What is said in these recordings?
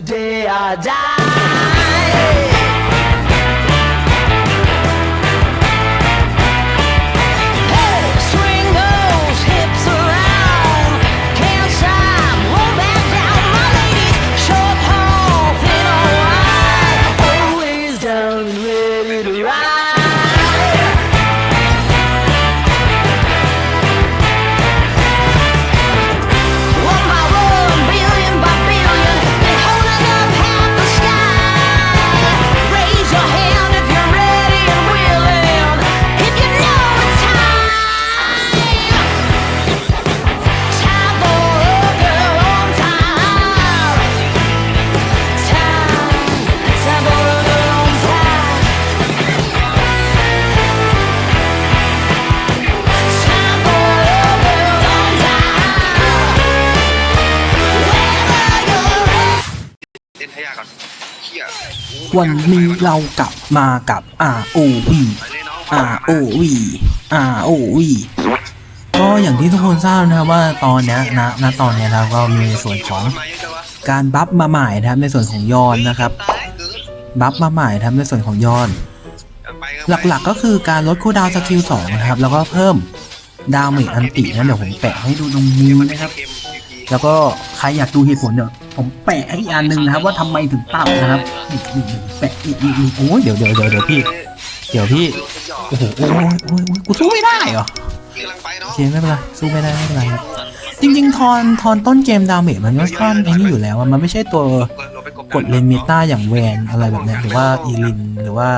today I die. วันนี้เรากลับมากับ ROV ROV ROV ก็อย่างที่ทุกคนทราบนะครับว่าตอนเนี้ยนะณตอนเนี้ยเราก็มีส่วนของการบัฟมาใหม่นะครับในส่วนของยอนนะครับ บัฟมาใหม่นะครับในส่วนของยอน หลักๆก็คือการลดคูลดาวสกิล2นะครับ แล้วก็เพิ่มดาวเมจอันตินะเดี๋ยวผมแปะให้ดูตรงนี้นะครับเกม PVP แล้วก็ใครอยากดูเหตุผลเดี๋ยว ผมแปะให้อีกอันหนึ่งนะครับ ว่าทำไมถึงตัดนะครับนี่นี่นี่แปะนี่นี่นี่โอ้ยเดี๋ยวเดี๋ยวเดี๋ยวเดี๋ยวพี่ เดี๋ยวพี่ โอ้โหโอ้ยโอ้ยโอ้ยกูสู้ไม่ได้เหรอพี่กำลังไปเนาะโอเคไม่เป็นไรสู้ไม่ได้ไม่เป็นไรครับจริงๆทอนทอนต้นเกมดาเมจมันก็ค่อนไอ้นี่อยู่แล้วอะมันไม่ใช่ตัวกดเลนเมตาอย่างแวนอะไรแบบเนี้ยหรือว่าอีลินหรือว่า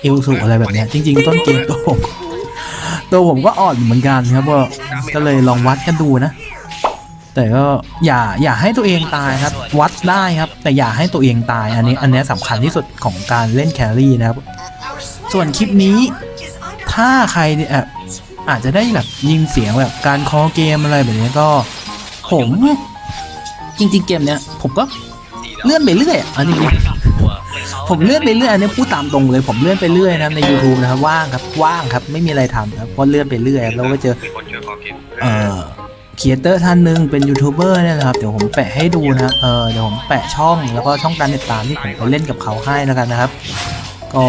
เอลสูอะไรแบบเนี้ยจริง ๆ ต้นเกมตัวผมตัวผมก็อ่อนเหมือนกันครับว่าก็เลยลองวัดกันดูนะ แต่ก็อย่าอย่าให้ตัวเองตายครับ วัดได้ครับ แต่อย่าให้ตัวเองตายอันนี้อันนี้สำคัญที่สุดของการเล่นแครี่นะครับ ส่วนคลิปนี้ ถ้าใครเนี่ยแบบอาจจะได้แบบยินเสียงแบบการคอเกมอะไรแบบนี้ก็ ผมจริงๆเกมเนี้ยผมก็เลื่อนไปเรื่อยอันนี้ผมเลื่อนไปเรื่อยอันนี้พูดตามตรงเลย ผมเลื่อนไปเรื่อยนะใน YouTube นะครับว่างครับว่างครับไม่มีอะไรทำครับก็เลื่อนไปเรื่อยแล้วก็เจอเกมเอ่อ ครีเอเตอร์ท่านหนึ่งเป็นยูทูบเบอร์เนี่ยนะครับ เดี๋ยวผมแปะให้ดูนะครับเออเดี๋ยวผมแปะช่องแล้วก็ช่องการติดตามที่ผมไปเล่นกับเขาให้แล้วกันนะครับ ก็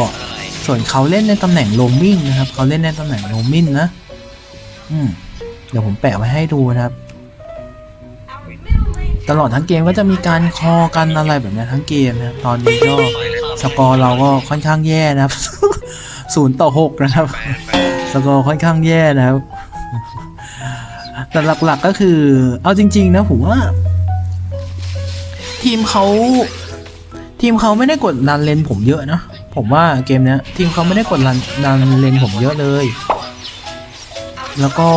ส่วนเขาเล่นในตำแหน่งโรมมิ่งนะครับเขาเล่นในตำแหน่งโรมมิ่งนะอืมเดี๋ยวผมแปะไว้ให้ดูนะครับตลอดทั้งเกมก็จะมีการคอกันอะไรแบบนี้ทั้งเกมนะตอนนี้ก็สกอร์เราก็ค่อนข้างแย่นะครับศูนย์ต่อหกนะครับ สกอร์ค่อนข้างแย่นะครับ แต่หลักๆก็คือ เอาจริง ๆ นะผมว่า ทีมเขาทีมเขาไม่ได้กดดันเลนผมเยอะนะ ผมว่าเกมเนี้ย ทีมเขาไม่ได้กดดันดันเลนผมเยอะเลย แล้วก็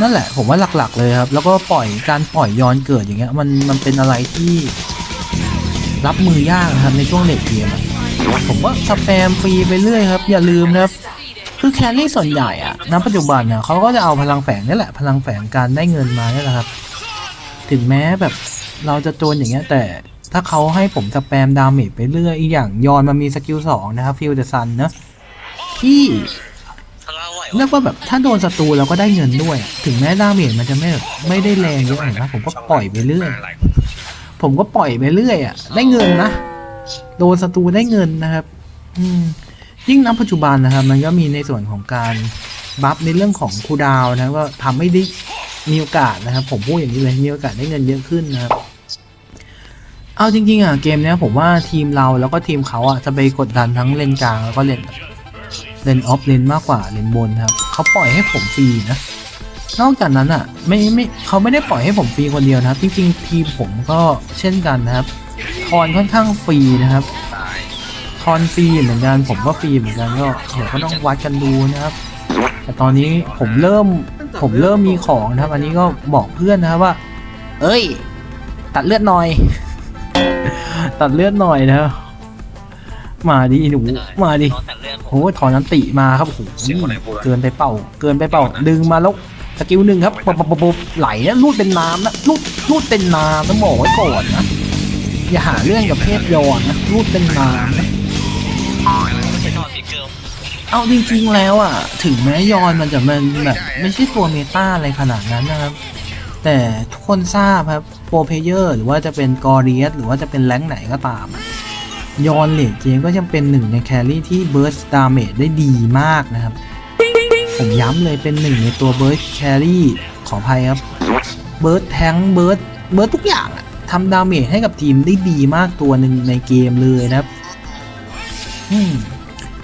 นั่นแหละ ผมว่าหลัก ๆ เลยครับ แล้วก็ปล่อยการปล่อยย้อนเกิดอย่างเงี้ย มันมันเป็นอะไรที่รับมือยากครับในช่วงเลทเกมผมว่าสแปมฟรีไปเรื่อยครับ อย่าลืมนะครับ คือแครี่ส่วนใหญ่อะณปัจจุบันเนี่ยเขาก็จะเอาพลังแฝงนี่แหละ พลังแฝงการได้เงินมานี่แหละครับ ถึงแม้แบบเราจะโจนอย่างเงี้ย แต่ถ้าเขาให้ผมสแปมดาเมจไปเรื่อยอีกอย่างยอนมันมีสกิลสองนะครับฟิลเดอร์ซันนะที่เรียกว่าแบบถ้าโดนศัตรูเราก็ได้เงินด้วย ถึงแม้ดาเมจมันจะไม่แบบไม่ได้แรงเยอะนนะผมก็ปล่อยไปเรื่อยผมก็ปล่อยไปเรื่อยอะ ได้เงินนะโดนศัตรูได้เงินนะครับ อืม ยิ่งณปัจจุบันนะครับ มันก็มีในส่วนของการบัฟในเรื่องของคูดาวนะก็ทำให้ได้มีโอกาสนะครับ ผมพูดอย่างนี้เลยมีโอกาสได้เงินเยอะขึ้นนะครับเอาจริงๆอะเกมเนี้ยผมว่าทีมเราแล้วก็ทีมเขาอะจะไปกดดันทั้งเลนกลางแล้วก็เลนเลนออฟเลนมากกว่าเลนบนครับเขาปล่อยให้ผมฟรีนะนอกจากนั้นอะไม่ไม่เขาไม่ได้ปล่อยให้ผมฟรีคนเดียวนะครับ จริงๆ ทีมผมก็เช่นกันนะครับทอนค่อนข้างฟรีนะครับ ทอนฟรีเหมือนกันผมก็ฟรีเหมือนกันก็เดี๋ยวก็ต้องวัดกันดูนะครับ แต่ตอนนี้ผมเริ่มผมเริ่มมีของนะครับ อันนี้ก็บอกเพื่อนนะครับว่า เอ้ย ตัดเลือดหน่อย ตัดเลือดหน่อยนะครับมาดิหนูมาดิโหถอนนันติมาครับโอ้โหเกินไปเป่า เกินไปเป่า ดึงมาแล้วสกิลหนึ่งครับปบปบปบไหลนะลูดเป็นน้ำนะลูดลูดเป็นน้ำต้องบอกไว้ก่อนนะอย่าหาเรื่องกับเพศยอนนะลูดเป็นน้ำนะ เอาจริงๆแล้วอะ ถึงแม้ยอนมันจะมันแบบไม่ใช่ตัวเมตาอะไรขนาดนั้นนะครับ แต่ทุกคนทราบครับโปรเพเยอร์หรือว่าจะเป็นกอริเอสหรือว่าจะเป็นแรงไหนก็ตาม ยอนเลดเกมก็ยังเป็นหนึ่งในแครี่ที่เบิร์สดาเมจได้ดีมากนะครับ ผมย้ำเลยเป็นหนึ่งในตัวเบิร์สแครี่ขออภัยครับเบิร์ดแทงเบิร์ดเบิร์ดทุกอย่างทำดาเมจให้กับทีมได้ดีมากตัวหนึ่งในเกมเลยนะครับ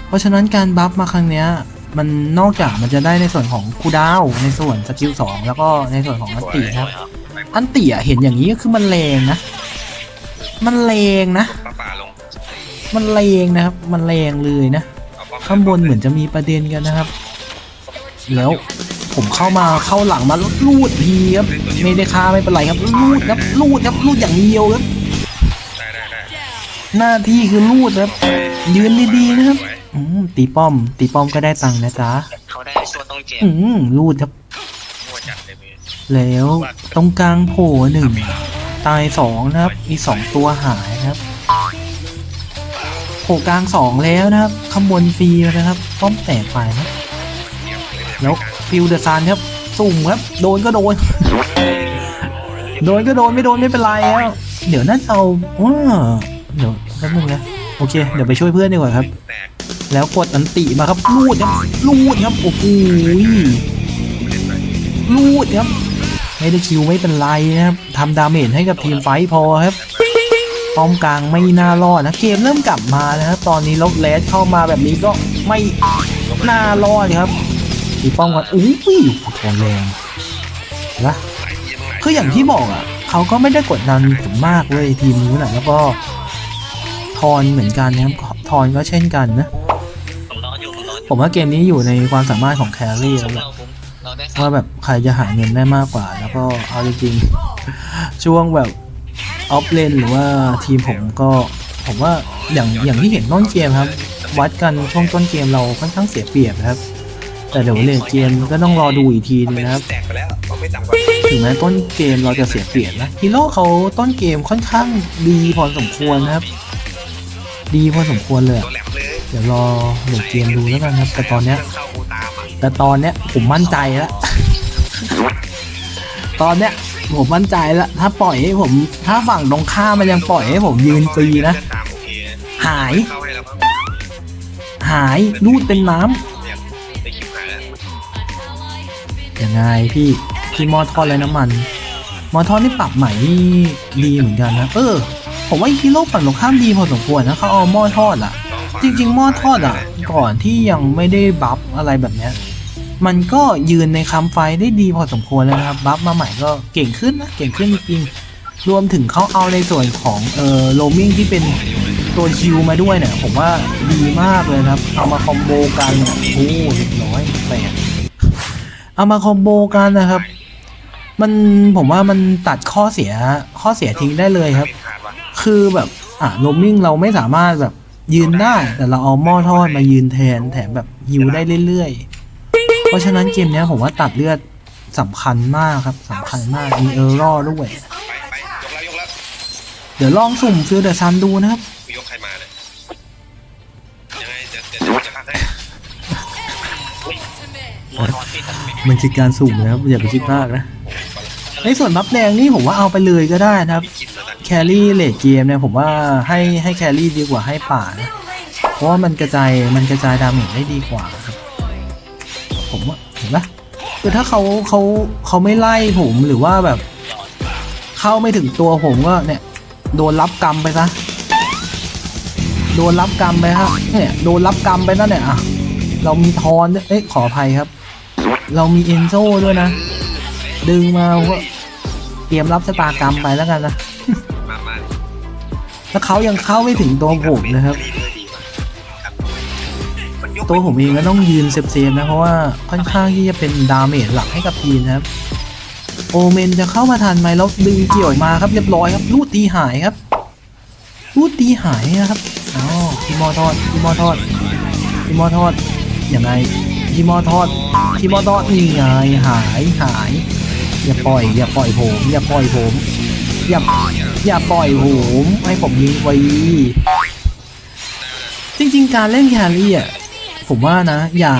เพราะฉะนั้นการบัฟมาครั้งเนี้ย มันนอกจากมันจะได้ในส่วนของคูลดาวน์ในส่วนสกิลสองแล้วก็ในส่วนของอันติครับอันติอะเห็นอย่างนี้ก็คือมันแรงนะ มันแรงนะป้าป่าลงมันแรงนะครับ มันแรงเลยนะ เอาป้าข้างบนเหมือนจะมีประเด็นกันนะครับ แล้วผมเข้ามาเข้าหลังมาแล้วลูดทีครับ ไม่ได้ค่าไม่เป็นไรครับ ลูดครับ ลูดครับ ลูดอย่างเดียวครับได้ได้ได้ หน้าที่คือลูดครับ ยืนดีๆนะครับอืมตีป้อม ตีป้อมก็ได้ตังค์นะจ๊ะเขาได้ตัวต้องเจมอืมลูดครับหัวจัดเลยพี่แล้วตรงกลางโผล่หนึ่งตายสองนะครับ มีสองตัวหายนะครับโผล่กลางสองแล้วนะครับข้างบนฟรีนะครับ ป้อมแตกไปนะเงียบเลยเนี่ยแล้วฟิลเดอร์ซานครับสุ่มครับโดนก็โดน โดนก็โดนไม่โดนไม่เป็นไรแล้วเดี๋ยวน่าจะเอาว้า เดี๋ยวแป๊บนึงนะโอเค เดี๋ยวไปช่วยเพื่อนดีกว่าครับ แล้วกดอันติมาครับลูดครับลูดครับโอ้โหลูดครับไม่ได้คิวไม่เป็นไรนะครับทำดาเมจให้กับทีมไฟพอครับป้อมกลางไม่น่ารอดนะเกมเริ่มกลับมานะครับตอนนี้ลบเลสเข้ามาแบบนี้ก็ไม่น่ารอดครับทีป้อมกันอู้หูทนแรงนะคืออย่างที่บอกอะเขาก็ไม่ได้กดดันผมมากเลยทีมนู้นอะแล้วก็ ทอนเหมือนกันนะครับทอนก็เช่นกันนะ ผมรออยู่ผมรออยู่ผมว่าเกมนี้อยู่ในความสามารถของแครี่แล้วแหละเราผมเราได้ว่าแบบใครจะหาเงินได้มากกว่า แล้วก็เอาจริงๆ ช่วงแบบออฟเลนหรือว่าทีมผมก็ผมว่าอย่างอย่างที่เห็นต้นเกมครับ วัดกันช่วงต้นเกมเราค่อนข้างเสียเปรียบนะครับ แต่เดี๋ยวเลนเกมก็ต้องรอดูอีกทีนึงนะครับ แตกไปแล้วเขาไม่ต่ำกว่าถึงแม้ต้นเกมเราจะเสียเปรียบนะฮีโร่เขาต้นเกมค่อนข้างดีพอสมควรนะครับ ดีพอสมควรเลย ตัวอะแหลมเลยเดี๋ยวรอเลนเกมดูแล้วกันครับ แต่ตอนเนี้ย เข้ากูตามอะแต่ตอนเนี้ยผมมั่นใจแล้ว ตอนเนี้ยผมมั่นใจแล้ว ถ้าปล่อยให้ผม ถ้าฝั่งตรงข้ามมันยังปล่อยให้ผมยืนฟรีนะ ตามโอเคหาย เข้าให้แล้วครับหายรูดเป็นน้ำ เนี่ยได้คิวหายแล้วยังไงพี่พี่มอทอดและน้ำมันมอทอดนี่ปรับใหม่นี่ดีเหมือนกันนะ เออ ผมว่าฮีโร่ฝั่งตรงข้ามดีพอสมควรนะเขาเอาหม้อทอดอะจริง ๆ หม้อทอดอะก่อนที่ยังไม่ได้บัฟอะไรแบบเนี้ยมันก็ยืนในคำไฟได้ดีพอสมควรแล้วนะครับ บัฟมาใหม่ก็เก่งขึ้นนะเก่งขึ้นจริงรวมถึงเขาเอาในส่วนของเอ่อโลมิงที่เป็นตัวคิวมาด้วยเนี่ย ผมว่าดีมากเลยครับ เอามาคอมโบกันเนี่ยโอ้เรียบร้อยแปดเอามาคอมโบกันนะครับ มันผมว่ามันตัดข้อเสียข้อเสียทิ้งได้เลยครับ คือแบบอะโรมมิ่งเราไม่สามารถแบบยืนได้ แต่เราเอาหม้อทอดมายืนแทนแถมแบบฮิวได้เรื่อยๆ เพราะฉะนั้นเกมเนี้ยผมว่าตัดเลือดสำคัญมากครับสำคัญมาก มีเออร์รอด้วย ไปไปยกแล้วยกแล้วเดี๋ยวลองสุ่มฟิลเดอร์ซันดูนะครับ กูยกใครมาเนี่ยยังไงเดี๋ยวเดี๋ยวเดี๋ยวจะพักให้โมทอนพี่ตัดไปมันคือการสุ่มนะครับ อย่าไปคิดมากนะ ในส่วนบัฟแดงนี่ผมว่าเอาไปเลยก็ได้นะครับกิน แครี่เลดเกมเนี่ยผมว่าให้ให้แครี่ดีกว่าให้ป่านะเพราะว่ามันกระจายมันกระจายดาเมจได้ดีกว่าครับผมว่าเห็นปะคือถ้าเขาเขาเขาไม่ไล่ผมหรือว่าแบบ เข้าไม่ถึงตัวผมก็เนี่ยโดนรับกรรมไปซะโดนรับกรรมไปครับเนี่ยโดนรับกรรมไปนั่นเนี่ยอะเรามีทอนด้วยเอ้ยขออภัยครับ เรามีเอนโซด้วยนะ ดึงมาว่าเตรียมรับชะตากรรมไปแล้วกันนะ แล้วเขายังเข้าไม่ถึงตัวผมนะครับ ตัวผมเองก็ต้องยืนเซฟๆนะ เพราะว่าค่อนข้างที่จะเป็นดาเมจหลักให้กับทีมนะครับ โอเมนจะเข้ามาทันไหมแล้วดึงเกี่ยวมาครับเรียบร้อยครับลูดตีหายครับลูดตีหายนะครับอ๋อทีมอทอดทีมอทอดทีมอทอดยังไงทีมอทอดทีมอทอดนี่ไงหายหายอย่าปล่อยอย่าปล่อยผมอย่าปล่อยผม อย่าอย่าปล่อยผมให้ผมยิงไว้ จริง ๆ การเล่นแครี่อะผมว่านะ อย่า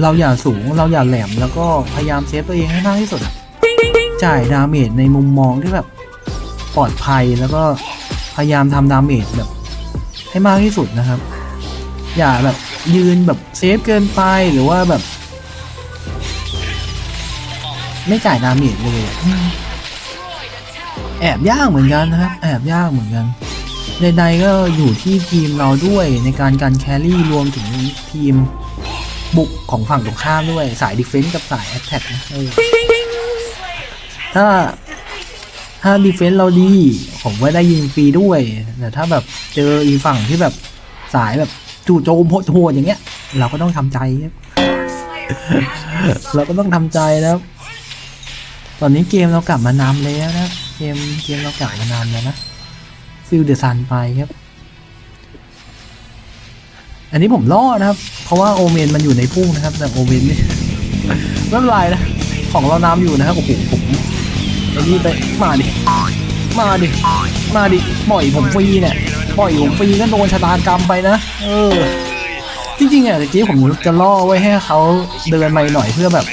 เราอย่าสูงเราอย่าแหลมแล้วก็พยายามเซฟตัวเองให้มากที่สุด จ่ายดาเมจในมุมมองที่แบบปลอดภัยแล้วก็พยายามทำดาเมจแบบ ให้มากที่สุดนะครับ อย่าแบบยืนแบบเซฟเกินไปหรือว่าแบบ ไม่จ่ายดาเมจเลย แอบยากเหมือนกันนะครับ แอบยากเหมือนกันใดๆก็อยู่ที่ทีมเราด้วยในการการแครี่รวมถึงทีมบุกของฝั่งตรงข้ามด้วยสายดิเฟนส์กับสายแอตแทกนะถ้าถ้าดิเฟนส์เราดี ผมว่าได้ยิงฟรีด้วยแต่ถ้าแบบเจออีฝั่งที่แบบสายแบบจู่โจมโหดๆอย่างเงี้ย เราก็ต้องทำใจครับเราก็ต้องทำใจนะครับ ตอนนี้เกมเรากลับมานำแล้วนะครับ เกมเกมเรากลับมานำแล้วนะฟิลเดอร์ซันไปครับ อันนี้ผมล่อนะครับ เพราะว่าโอเมนมันอยู่ในพุ่งนะครับ แต่โอเมนไม่ไม่เป็นไรนะ ของเราน้ำอยู่นะครับโอ้โหผมไอ้นี่ไปมาดิ มาดิ มาดิปล่อยผมฟรีเนี่ยปล่อยผมฟรีก็โดนชะตากรรมไปนะ เออ จริงๆอะตะกี้ผมจะล่อไว้ให้เขาเดินมาหน่อยเพื่อแบบ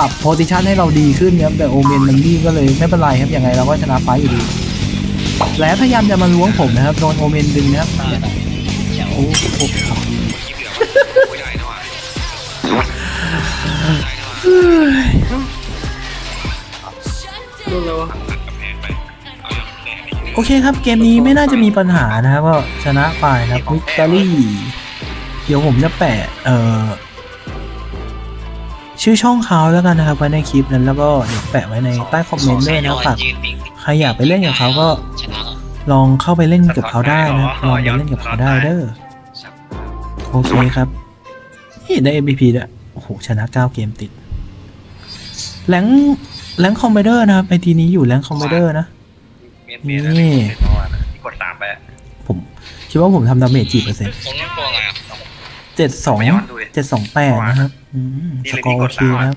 ปรับโพซิชันให้เราดีขึ้นครับแต่โอเมนมันดีก็เลยไม่เป็นไรครับยังไงเราก็ชนะไฟต์อยู่ดีและพยายามจะมาล้วงผมนะครับโดนโอเมนดึงนะครับโอ้โหไม่ได้นะว่ะโอเคครับเกมนี้ไม่น่าจะมีปัญหานะครับก็ชนะไปนะครับวิกตอรี่ เดี๋ยวผมจะแปะเอ่อ ชื่อช่องเขาแล้วกันนะครับไว้ในคลิปนั้นแล้วก็เดี๋ยวแปะไว้ในใต้คอมเมนต์ด้วยนะครับฝากยืนวิ่งใครอยากไปเล่นกับเขาก็ชนะแล้วลองเข้าไปเล่นกับเขาได้นะครับลองไปเล่นกับเขาได้เด้อโอเคครับนี่ได้ MVP ด้วยโอ้โหชนะ 9 เกมติดแรงแรงคอมเบเดอร์นะครับไอทีนี้อยู่แรงคอมเบเดอร์นะเมียนเมียนอะไรเมื่อวานอะที่กดสามไปอะผมคิดว่าผมทำดาเมจกี่เปอร์เซ็นต์ เจ็ดสองเจ็ดสองแปดนะครับอืมสกอร์โอเคนะครับ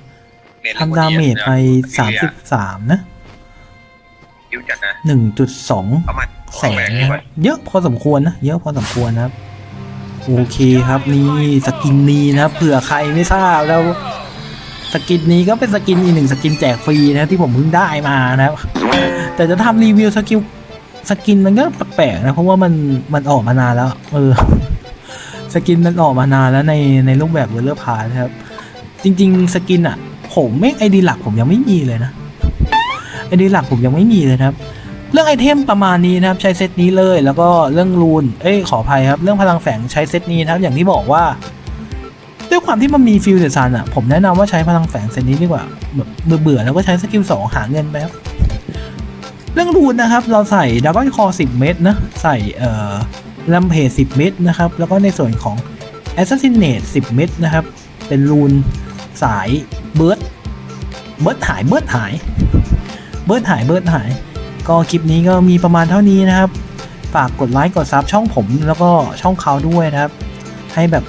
เน็ตทำดาเมจไปสามสิบสามนะคิวจัดนะหนึ่งจุดสองประมาณแสนนะครับเยอะพอสมควรนะ เยอะพอสมควรนะครับ โอเคครับนี่สกินนี้นะครับเผื่อใครไม่ทราบแล้ว สกินนี้ก็เป็นสกินอีกหนึ่งสกินแจกฟรีนะที่ผมเพิ่งได้มานะครับแต่จะทำรีวิวสกิลสกินมันก็แปลกๆนะเพราะว่ามันมันออกมานานแล้ว เออ สกินมันออกมานานแล้วในในรูปแบบเวอร์พานะครับ จริง ๆ สกินอะ ผมไม่ไอดีหลักผมยังไม่มีเลยนะไอดีหลักผมยังไม่มีเลยครับ เรื่องไอเทมประมาณนี้นะครับใช้เซตนี้เลย แล้วก็เรื่องรูนเอ้ยขออภัยครับ เรื่องพลังแฝงใช้เซตนี้นะครับ อย่างที่บอกว่าด้วยความที่มันมีฟิลเดอร์ซันอะผมแนะนำว่าใช้พลังแฝงเซตนี้ดีกว่าแบบเบื่อๆแล้วก็ใช้สกิลสองหาเงินไปครับเรื่องรูนนะครับ เราใส่ดับเบิลคอ10เม็ดนะ ใส่เอ่อ ลัมเพจ10 เม็ดนะครับ แล้วก็ในส่วนของ Assassinate 10 เม็ดนะครับ เป็นรูนสายเบิร์ดเบิร์ดหายเบิร์ดหาย เบิร์ดหายเบิร์ดหาย ก็คลิปนี้ก็มีประมาณเท่านี้นะครับ ฝากกดไลค์กดซับช่องผมแล้วก็ช่องเขาด้วยนะครับ ให้แบบ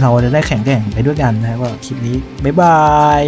เราจะได้แข่งแก่งไปด้วยกันนะครับคลิปนี้ บ๊ายบาย